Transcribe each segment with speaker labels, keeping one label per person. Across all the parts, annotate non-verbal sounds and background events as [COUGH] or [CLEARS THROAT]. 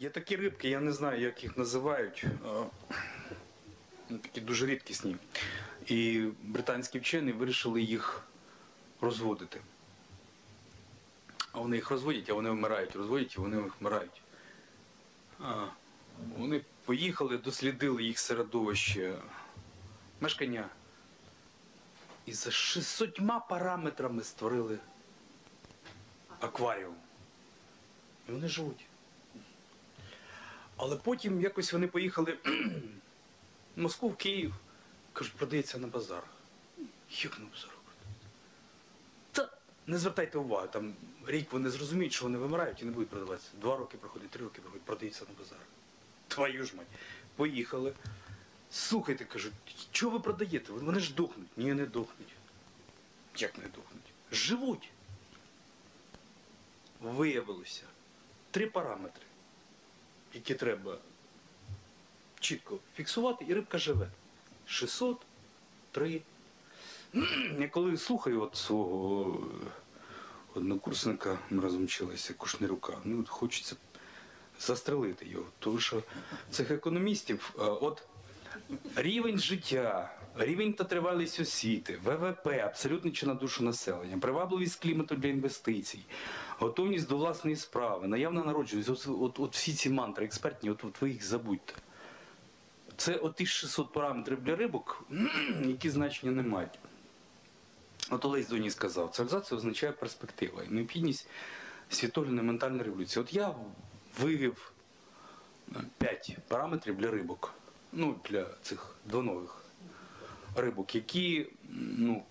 Speaker 1: Є такі рибки, я не знаю, як їх називають. ну, Такі дуже рідкісні. І британські вчені вирішили їх розводити. А вони їх розводять, а вони вмирають, розводять, і вони вмирають. А, вони поїхали, дослідили їх середовище мешкання. І за 600 параметрами створили акваріум. І вони живуть. Але потім якось вони поїхали в [CLEARS THROAT] Москву, в Київ. Кажуть, продається на базарах. Як на базарах? Та не звертайте уваги, там рік вони зрозуміють, що вони вимирають і не будуть продаватися. Два роки проходить, три роки проходить, продається на базарах. Твою ж мать. Поїхали. Слухайте, кажуть, що ви продаєте? Вони ж дохнуть. Ні, не дохнуть. Як не дохнуть? Живуть. Виявилося три параметри, які треба чітко фіксувати, і рибка живе. 600, 3. [CLEARS THROAT] Я коли слухаю от свого однокурсника, ми разом вчилися, Кушнирюка, ну хочеться застрелити його. Тому що цих економістів, е, от рівень життя, рівень та тривалість освіти, ВВП, абсолютно чи на душу населення, привабливість клімату для інвестицій, готовність до власної справи, наявна народжуваність, от, от, от всі ці мантри експертні, от, от ви їх забудьте. Це оті 600 параметрів для рибок, [CLEARS THROAT] які значення не мають. От Олесь Доні сказав, цивілізація означає перспектива і необхідність світогляної ментальної революції. От я вивів 5 параметрів для рибок, ну, для цих донових рибок, які, ну,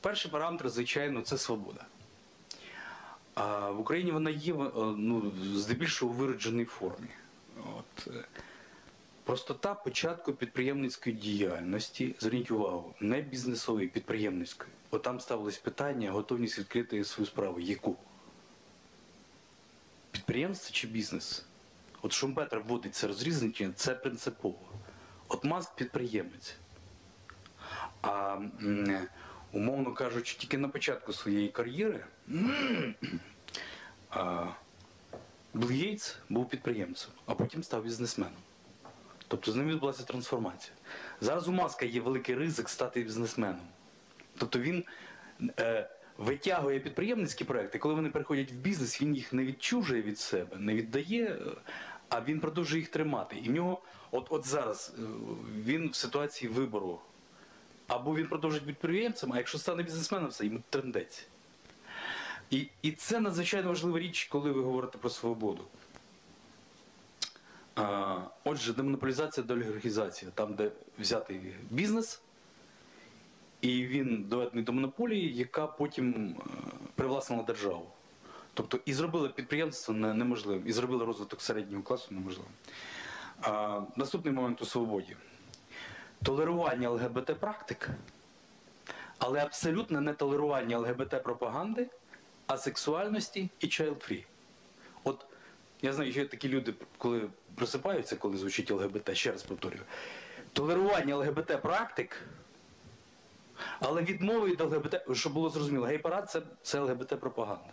Speaker 1: перший параметр, звичайно, це свобода. В Україні вона є е, ну, здебільшого виродженій формі. От, е, Простота початку підприємницької діяльності, зверніть увагу, не бізнесової, підприємницької. От там ставилось питання, готовність відкрити свою справу. Яку? Підприємство чи бізнес? От Шумпетер вводить це розрізнення, це принципово. От Маск підприємець. А умовно кажучи, тільки на початку своєї кар'єри Білл був підприємцем, а потім став бізнесменом. Тобто з ним відбулася трансформація. Зараз у Маска є великий ризик стати бізнесменом. Тобто він е, витягує підприємницькі проекти, коли вони приходять в бізнес, він їх не відчужує від себе, не віддає, е, а він продовжує їх тримати. І в нього, от, от зараз, е, він в ситуації вибору. Або він продовжить підприємцем, а якщо стане бізнесменом, все йому трендець. І, і це надзвичайно важлива річ, коли ви говорите про свободу. А, Отже, демонополізація деолігархізація, там, де взятий бізнес, і він доведений до монополії, яка потім е, привласнила державу. Тобто і зробила підприємство неможливим, і зробила розвиток середнього класу неможливим. А, наступний момент у свободі. Толерування ЛГБТ-практик, але абсолютне нетолерування ЛГБТ-пропаганди, асексуальності і child-free. От я знаю, що такі люди, коли просипаються, коли звучить ЛГБТ, ще раз повторюю. Толерування ЛГБТ-практик, але відмови від ЛГБТ, щоб було зрозуміло, гей-парад це, це ЛГБТ-пропаганда.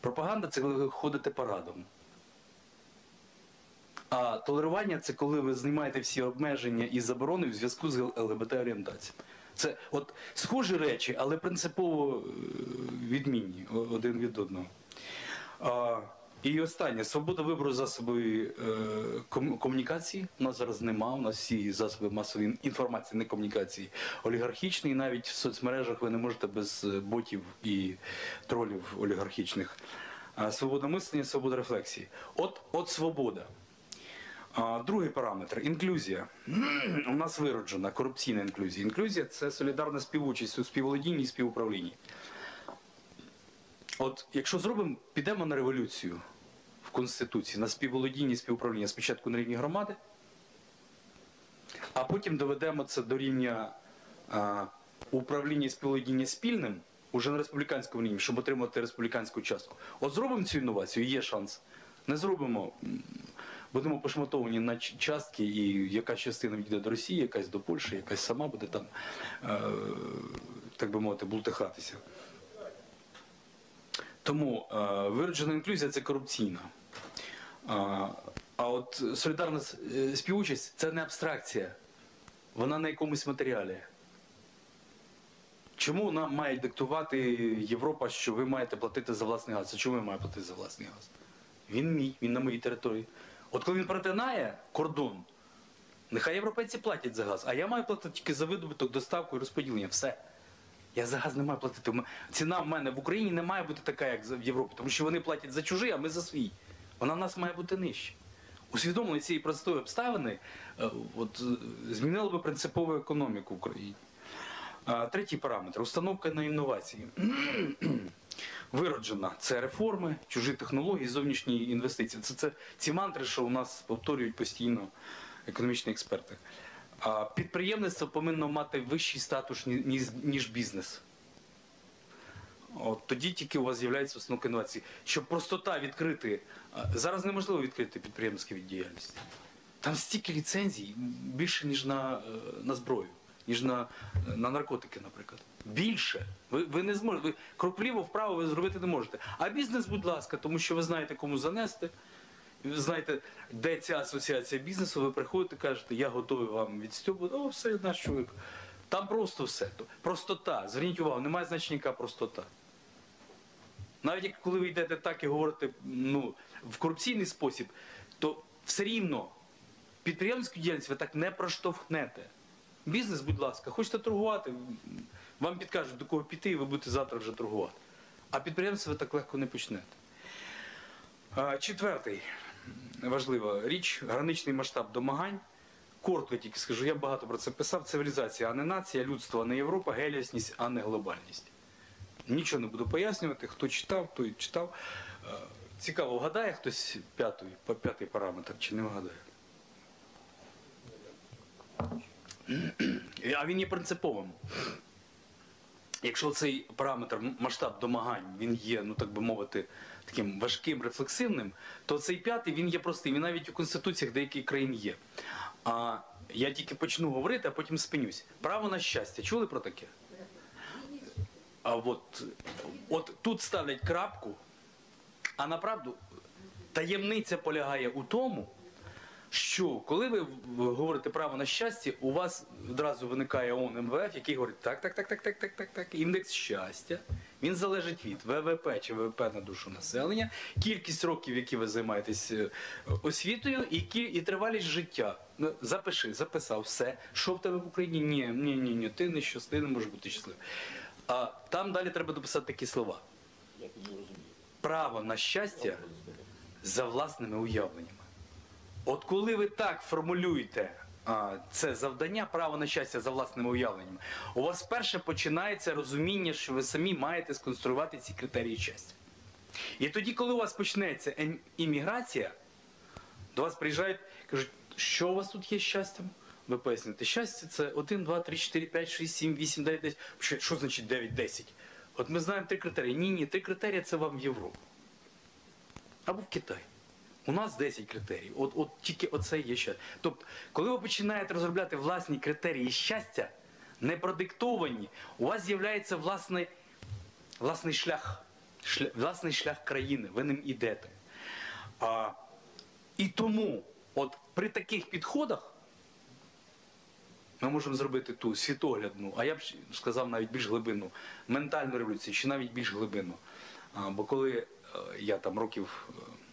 Speaker 1: Пропаганда це коли ви ходите парадом. А толерування це коли ви знімаєте всі обмеження і заборони в зв'язку з ЛГБТ-орієнтацією. Це от схожі речі, але принципово е, відмінні один від одного. А, і останнє свобода вибору засобів е, комунікації. У нас зараз нема. У нас всі засоби масової інформації, не комунікації, олігархічні. І навіть в соцмережах ви не можете без е, ботів і тролів олігархічних. Свобода мислення, свобода рефлексії. От, от свобода. Другий параметр інклюзія. [CLEARS THROAT] У нас вироджена корупційна інклюзія. Інклюзія це солідарна співучасть у співволодінні і співуправлінні. От якщо зробимо, підемо на революцію в Конституції, на співволодіння і співуправління спочатку на рівні громади, а потім доведемо це до рівня а, управління і співволодіння спільним уже на республіканському рівні, щоб отримати республіканську частку. От зробимо цю інновацію, є шанс. Не зробимо, будемо пошматовані на частки, і яка частина відійде до Росії, якась до Польщі, якась сама буде там, е, так би мовити, бултихатися. Тому е, вироджена інклюзія це корупційна. А, а от солідарна е, співучасть це не абстракція. Вона на якомусь матеріалі. Чому нам має диктувати Європа, що ви маєте платити за власний газ? А чому ви маєте платити за власний газ? Він мій, він на моїй території. От коли він перетинає кордон, нехай європейці платять за газ, а я маю платити тільки за видобуток, доставку і розподілення. Все. Я за газ не маю платити. Ціна в мене в Україні не має бути така, як в Європі, тому що вони платять за чужий, а ми за свій. Вона в нас має бути нижча. Усвідомлення цієї простої обставини е, от, е, змінило би принципову економіку в Україні. А, Третій параметр установка на інновації. Вироджена це реформи, чужі технології, зовнішні інвестиції. Це, це ці мантри, що у нас повторюють постійно економічні експерти. А підприємництво повинно мати вищий статус, ніж, бізнес. От тоді тільки у вас з'являється установка інновацій. Щоб простота відкрити. Зараз неможливо відкрити підприємницьку діяльність. Там стільки ліцензій більше, ніж на, е, на зброю, ніж на, на наркотики, наприклад. Більше. Ви, ви не зможете. Ви крок вліво, вправо ви зробити не можете. А бізнес, будь ласка, тому що ви знаєте, кому занести. Ви знаєте, де ця асоціація бізнесу, ви приходите, кажете, я готовий вам відстюбувати. О, все, наш чоловік. Там просто все. Простота. Зверніть увагу, немає значення, яка простота. Навіть коли ви йдете так і говорите ну, в корупційний спосіб, то все рівно підприємницьку діяльність ви так не проштовхнете. Бізнес, будь ласка, хочете торгувати, вам підкажуть, до кого піти, і ви будете завтра вже торгувати. А підприємство ви так легко не почнете. Четвертий важлива річ граничний масштаб домагань. Коротко тільки скажу, я багато про це писав. Цивілізація, а не нація, людство, а не Європа, гелісність, а не глобальність. Нічого не буду пояснювати. Хто читав, той читав. Цікаво, вгадає хтось п'ятий, п'ятий параметр чи не вгадає? А він є принциповим. Якщо цей параметр масштаб домагань він є, ну так би мовити, таким важким, рефлексивним, то цей п'ятий він є простий. Він навіть у конституціях деяких країн є. А я тільки почну говорити, а потім спинюсь. Право на щастя. Чули про таке? А от, от тут ставлять крапку, а направду таємниця полягає у тому, що коли ви говорите право на щастя, у вас одразу виникає ООН МВФ, який говорить так, так, так, так, так, так, так, так. Індекс щастя. Він залежить від ВВП чи ВВП на душу населення, кількість років, які ви займаєтесь е, освітою, і кі і тривалість життя. Ну, запиши, записав все. Що в тебе в Україні? Ні, ні, ні, ні, ти не щасливий, не можеш бути щасливим. А там далі треба дописати такі слова. Право на щастя за власними уявленнями. От коли ви так формулюєте а, це завдання, право на щастя за власними уявленнями, у вас вперше починається розуміння, що ви самі маєте сконструювати ці критерії щастя. І тоді, коли у вас почнеться ем- імміграція, до вас приїжджають, кажуть, що у вас тут є щастям? Ви поясните, щастя це 1, 2, 3, 4, 5, 6, 7, 8, 9, 10. Що, що значить 9, 10? От ми знаємо три критерії. Ні, ні, три критерії це вам в Європу. Або в Китай. У нас 10 критерій. От, от тільки оце є щастя. Тобто, коли ви починаєте розробляти власні критерії щастя, не продиктовані, у вас з'являється власний, власний шлях, шля, власний шлях країни. Ви ним ідете. А, і тому, от при таких підходах, ми можемо зробити ту світоглядну, а я б сказав навіть більш глибинну, ментальну революцію, чи навіть більш глибинну. А, бо коли е, я там років е,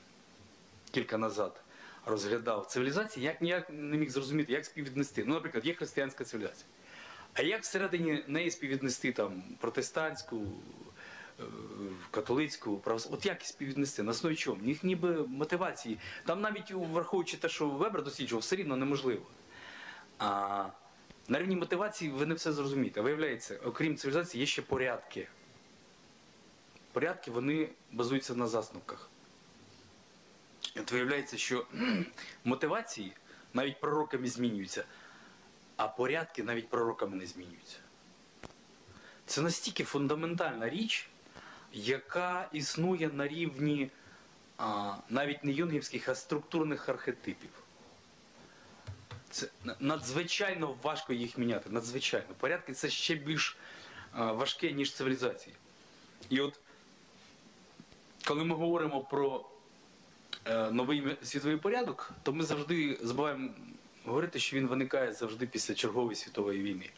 Speaker 1: кілька назад розглядав цивілізації, я ніяк не міг зрозуміти, як співвіднести. Ну, наприклад, є християнська цивілізація. А як всередині неї співвіднести там протестантську, е, католицьку, православну? От як співвіднести? На основі? В них ніби мотивації. Там навіть враховуючи те, що Вебер досліджував, все рівно неможливо. А на рівні мотивації ви не все зрозумієте. Виявляється, окрім цивілізації, є ще порядки. Порядки вони базуються на засновках. От виявляється, що [CLEARS THROAT] мотивації навіть пророками змінюються, а порядки навіть пророками не змінюються. Це настільки фундаментальна річ, яка існує на рівні а, навіть не юнгівських, а структурних архетипів. Це надзвичайно важко їх міняти. Надзвичайно. Порядки це ще більш а, важке, ніж цивілізації. І от коли ми говоримо про новий світовий порядок, то ми завжди забуваємо говорити, що він виникає завжди після чергової світової війни.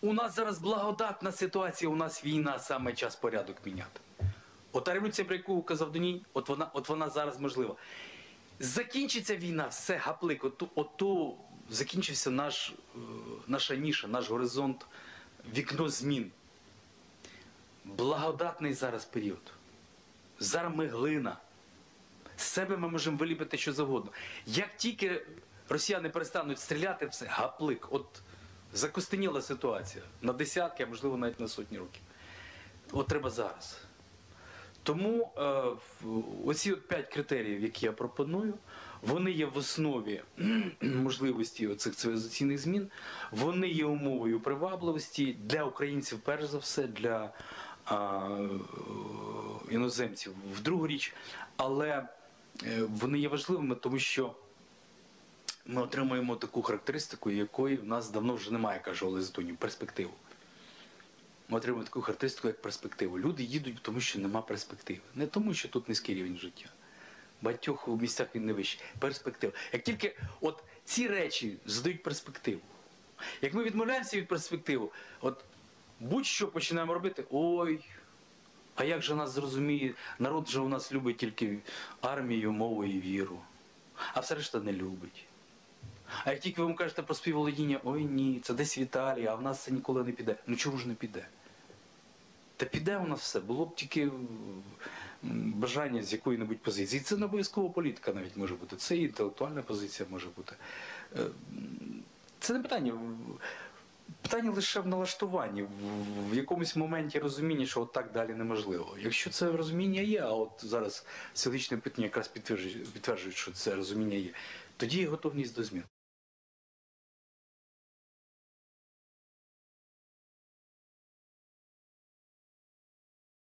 Speaker 1: У нас зараз благодатна ситуація, у нас війна, саме час порядок міняти. От та революція, про яку казав Доній, от вона, от вона зараз можлива. Закінчиться війна, все гаплик, ото, ото закінчився наш, е, наша ніша, наш горизонт, вікно змін. Благодатний зараз період. Зараз ми глина. З себе ми можемо виліпити що завгодно. Як тільки росіяни перестануть стріляти, все, гаплик. От закостеніла ситуація на десятки, а можливо навіть на сотні років. От треба зараз. Тому е, оці от п'ять критеріїв, які я пропоную, вони є в основі [CLEARS THROAT] можливості оцих цивілізаційних змін, вони є умовою привабливості для українців, перш за все, для е, іноземців в другу річ, але вони є важливими, тому що ми отримуємо таку характеристику, якої в нас давно вже немає, каже Олег Зетонів, перспективу. Ми отримуємо таку характеристику, як перспективу. Люди їдуть, тому що нема перспективи. Не тому, що тут низький рівень життя. В Багатьох місцях він не вищий. Перспектива. Як тільки от ці речі задають перспективу. Як ми відмовляємося від перспективи, от будь-що починаємо робити, ой, а як же нас зрозуміє, народ же у нас любить тільки армію, мову і віру, а все решта не любить. А як тільки ви йому кажете про співволодіння, ой ні, це десь в Італії, а в нас це ніколи не піде. Ну чому ж не піде? Та піде у нас все, було б тільки бажання з якої-небудь позиції. Це не обов'язково політика навіть може бути, це і інтелектуальна позиція може бути. Е, Це не питання. Питання лише в налаштуванні, в, якомусь моменті розуміння, що от так далі неможливо. Якщо це розуміння є, а от зараз соціологічне питання якраз підтверджує, підтверджують, що це розуміння є, тоді є готовність до змін.